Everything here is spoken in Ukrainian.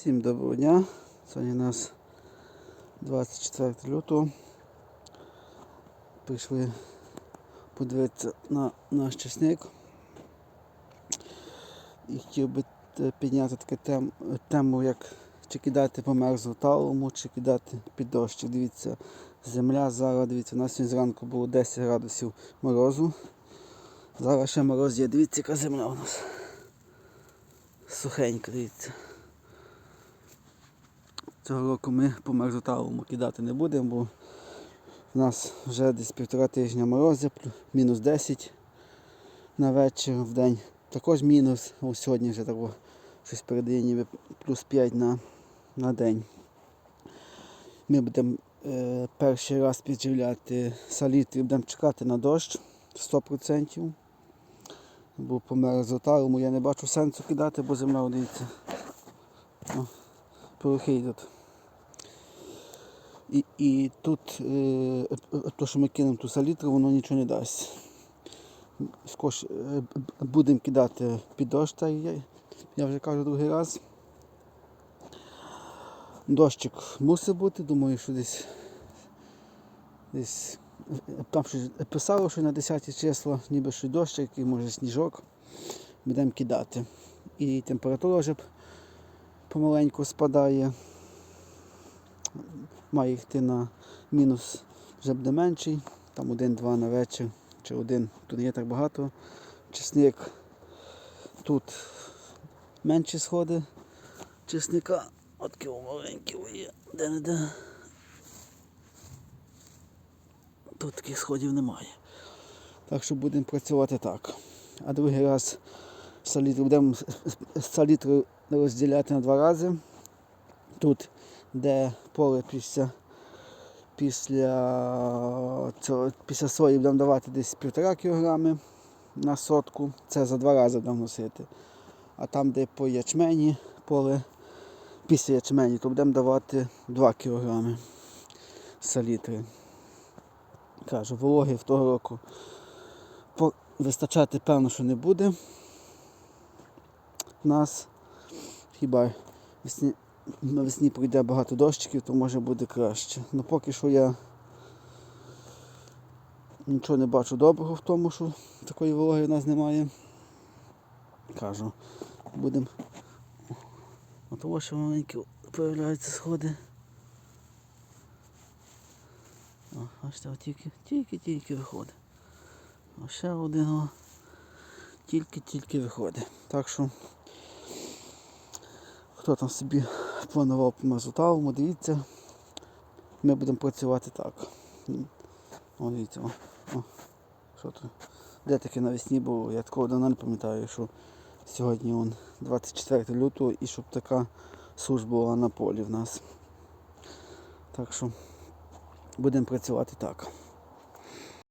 Всім доброго дня. Сьогодні у нас 24 лютого. Прийшли подивитися на наш часник. І хотів би підняти таку тем, тему, як чи кидати по мерзлу талому, чи кидати під дощ. Дивіться, земля зараз, дивіться, у нас сьогодні зранку було 10 градусів морозу. Зараз ще мороз є. Дивіться, яка земля у нас. Сухенька, дивіться. Цього року ми по мерзоталому кидати не будемо, бо в нас вже десь півтора тижня морозів, плю- мінус 10 на вечір в день. Також мінус. Ось сьогодні вже тако щось передає плюс 5 на, на день. Ми будемо е, перший раз підживляти салітри, будемо чекати на дощ 100%. Бо по мерзоталому я не бачу сенсу кидати, бо земля дивіться. О, порохи йдуть. І, і тут е, то, що ми кинемо ту салітру, воно нічого не дасть. Скош е, будемо кидати під дощ, та я, я вже кажу другий раз. Дощик мусить бути, думаю, що десь десь там щось писало, що на 10 число, ніби що дощик і може сніжок. Будемо кидати. І температура вже помаленьку спадає. Має йти на мінус вже буде менший, там один-два на вечір чи один, тут не є так багато. Чесник тут менші сходи чесника. От такі маленькі є, де-не-де. Тут таких сходів немає. Так що будемо працювати так. А другий раз салітру будемо салітру розділяти на два рази. Тут, де поле після, після, цього, після сої будемо давати десь півтора кілограми на сотку. Це за два рази будемо носити. А там, де по ячмені поле після ячмені, то будемо давати 2 кілограми салітри. Кажу, вологи в того року вистачати певно, що не буде. У нас хіба навесні прийде багато дощиків, то може буде краще. Ну поки що я нічого не бачу доброго в тому, що такої вологи в нас немає. Кажу, будемо. От що маленькі появляються сходи. О, тільки, тільки-тільки виходить. А ще один тільки-тільки виходить. Так що хто там собі планував по мазуталому, дивіться, ми будемо працювати так. О, дивіться, о, о, що тут? Де таке навесні було? Я такого давно не пам'ятаю, що сьогодні он 24 лютого і щоб така суш була на полі в нас. Так що будемо працювати так.